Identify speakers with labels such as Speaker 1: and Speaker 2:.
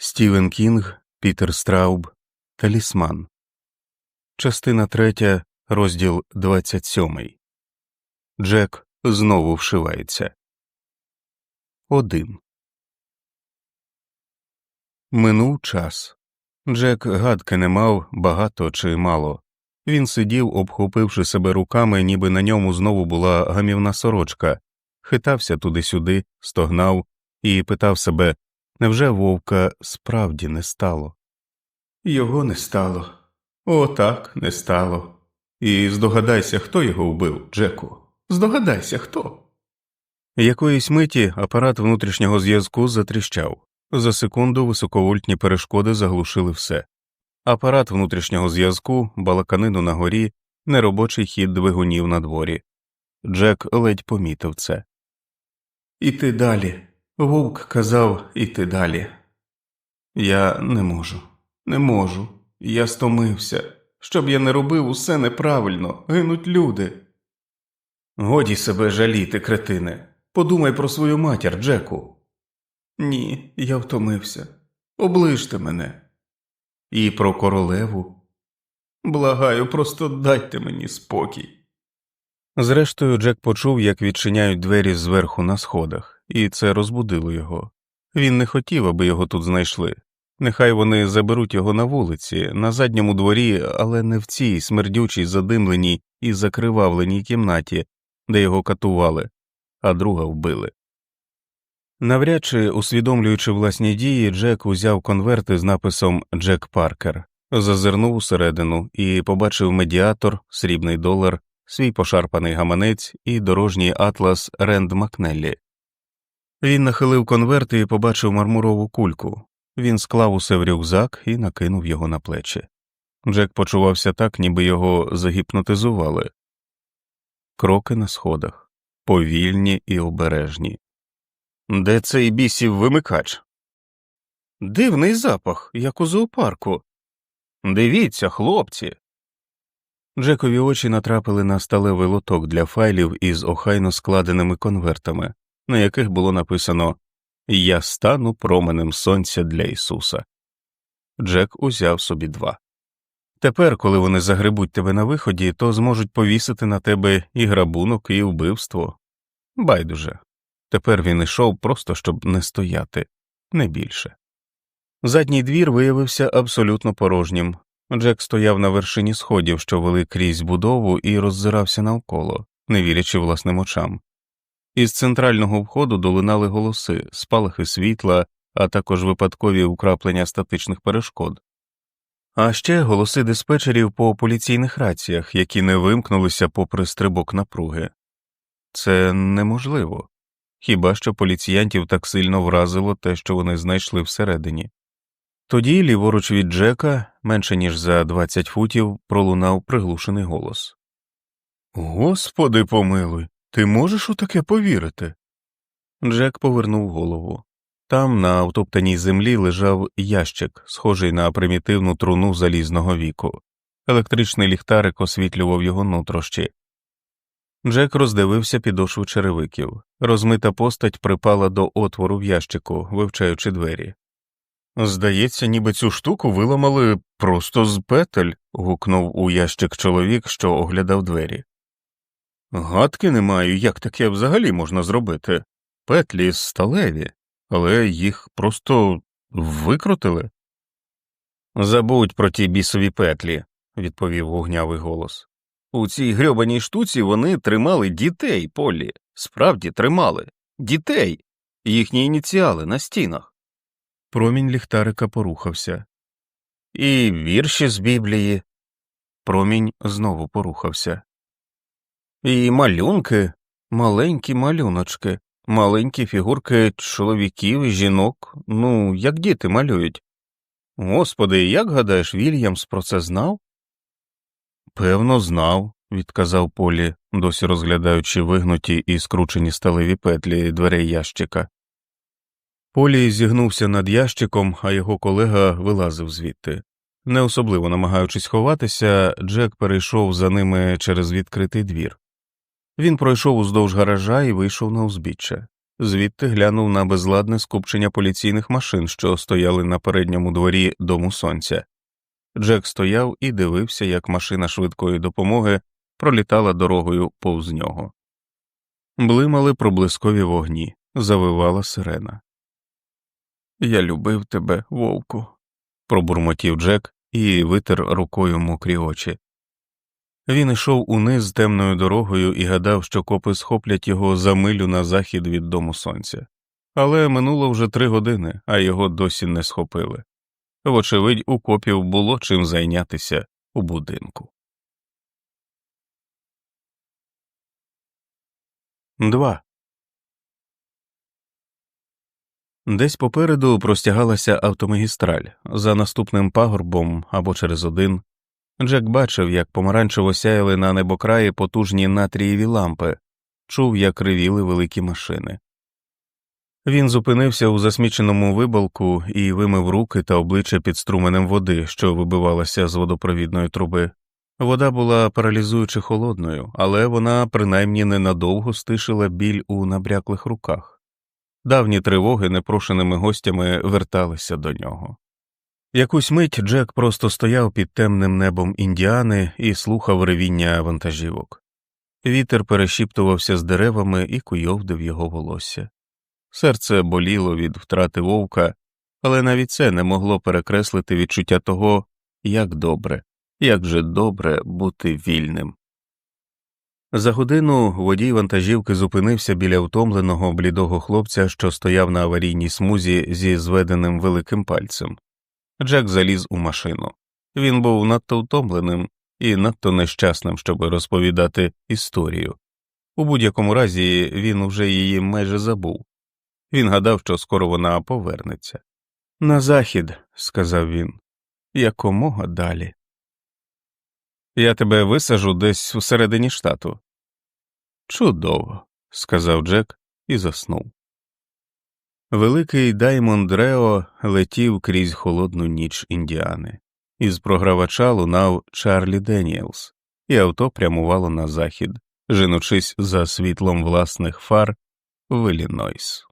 Speaker 1: Стівен Кінг, Пітер Страуб, Талісман. Частина третя, розділ 27. Джек знову вшивається. Один. Минув час. Джек гадки не мав багато чи мало. Він сидів, обхопивши себе руками, ніби на ньому знову була гамівна сорочка, хитався туди-сюди, стогнав і питав себе невже вовка справді не стало? Його не стало. О, так, не стало. І здогадайся, хто його вбив, Джеку. Здогадайся, хто. Якоїсь миті апарат внутрішнього зв'язку затріщав. За секунду високовольтні перешкоди заглушили все. Апарат внутрішнього зв'язку, балаканину на горі, неробочий хід двигунів на дворі. Джек ледь помітив це. Іти далі. Вовк казав іти далі. Я не можу, не можу. Я стомився. Щоб я не робив усе неправильно, гинуть люди. Годі себе жаліти, кретине. Подумай про свою матір, Джеку. Ні, я втомився. Оближте мене. І про королеву. Благаю, просто дайте мені спокій. Зрештою, Джек почув, як відчиняють двері зверху на сходах, і це розбудило його. Він не хотів, аби його тут знайшли. Нехай вони заберуть його на вулиці, на задньому дворі, але не в цій смердючій, задимленій і закривавленій кімнаті, де його катували, а друга вбили. Навряд чи усвідомлюючи власні дії, Джек узяв конверти з написом Джек Паркер, зазирнув усередину і побачив медіатор, срібний долар, свій пошарпаний гаманець і дорожній атлас Ренд Макнеллі. Він нахилив конверт і побачив мармурову кульку. Він склав усе в рюкзак і накинув його на плечі. Джек почувався так, ніби його загіпнотизували. Кроки на сходах, повільні і обережні. Де цей бісів вимикач? Дивний запах, як у зоопарку. Дивіться, хлопці. Джекові очі натрапили на сталевий лоток для файлів із охайно складеними конвертами, на яких було написано Я стану променем сонця для Ісуса. Джек узяв собі два. Тепер, коли вони загребуть тебе на виході, то зможуть повісити на тебе і грабунок, і вбивство. Байдуже. Тепер він ішов просто щоб не стояти, не більше. Задній двір виявився абсолютно порожнім. Джек стояв на вершині сходів, що вели крізь будову, і роззирався навколо, не вірячи власним очам. Із центрального входу долинали голоси, спалахи світла, а також випадкові украплення статичних перешкод. А ще голоси диспетчерів по поліційних раціях, які не вимкнулися попри стрибок напруги. Це неможливо хіба що поліціянтів так сильно вразило те, що вони знайшли всередині. Тоді, ліворуч від Джека, менше ніж за 20 футів, пролунав приглушений голос Господи помилуй, ти можеш у таке повірити? Джек повернув голову. Там, на автоптаній землі, лежав ящик, схожий на примітивну труну залізного віку. Електричний ліхтарик освітлював його нутрощі. Джек роздивився підошву черевиків. Розмита постать припала до отвору в ящику, вивчаючи двері. Здається, ніби цю штуку виламали просто з петель. гукнув у ящик чоловік, що оглядав двері. Гадки не маю, як таке взагалі можна зробити. Петлі сталеві, але їх просто викрутили. Забудь про ті бісові петлі, відповів гугнявий голос. У цій грьобаній штуці вони тримали дітей, Полі, справді тримали дітей, їхні ініціали на стінах. Промінь ліхтарика порухався. І вірші з Біблії. Промінь знову порухався. І малюнки, маленькі малюночки, маленькі фігурки чоловіків жінок, ну, як діти малюють. Господи, як гадаєш, Вільямс про це знав? Певно, знав, відказав Полі, досі розглядаючи вигнуті і скручені сталеві петлі дверей ящика. Полі зігнувся над ящиком, а його колега вилазив звідти. Не особливо намагаючись ховатися, Джек перейшов за ними через відкритий двір. Він пройшов уздовж гаража і вийшов на узбіччя. звідти глянув на безладне скупчення поліційних машин, що стояли на передньому дворі дому сонця. Джек стояв і дивився, як машина швидкої допомоги пролітала дорогою повз нього. Блимали проблискові вогні, завивала сирена. Я любив тебе, вовку, пробурмотів Джек і витер рукою мокрі очі. Він йшов униз темною дорогою і гадав, що копи схоплять його за милю на захід від дому сонця. Але минуло вже три години, а його досі не схопили. Вочевидь, у копів було чим зайнятися у будинку. 2. Десь попереду простягалася автомагістраль за наступним пагорбом або через один. Джек бачив, як помаранчево сяяли на небокраї потужні натрієві лампи, чув, як ривіли великі машини. Він зупинився у засміченому вибалку і вимив руки та обличчя під струменем води, що вибивалася з водопровідної труби. Вода була паралізуючи холодною, але вона принаймні ненадовго стишила біль у набряклих руках. Давні тривоги непрошеними гостями верталися до нього. Якусь мить Джек просто стояв під темним небом індіани і слухав ревіння вантажівок. Вітер перешіптувався з деревами і куйовдив його волосся. Серце боліло від втрати вовка, але навіть це не могло перекреслити відчуття того, як добре, як же добре бути вільним. За годину водій вантажівки зупинився біля втомленого блідого хлопця, що стояв на аварійній смузі зі зведеним великим пальцем. Джек заліз у машину. Він був надто втомленим і надто нещасним, щоб розповідати історію. У будь-якому разі він уже її майже забув. Він гадав, що скоро вона повернеться. На захід, сказав він, якомога далі. Я тебе висажу десь у середині штату. Чудово, сказав Джек і заснув. Великий Даймонд Рео летів крізь холодну ніч індіани, із програвача лунав Чарлі Деніелс, і авто прямувало на захід, женучись за світлом власних фар в Іллінойс.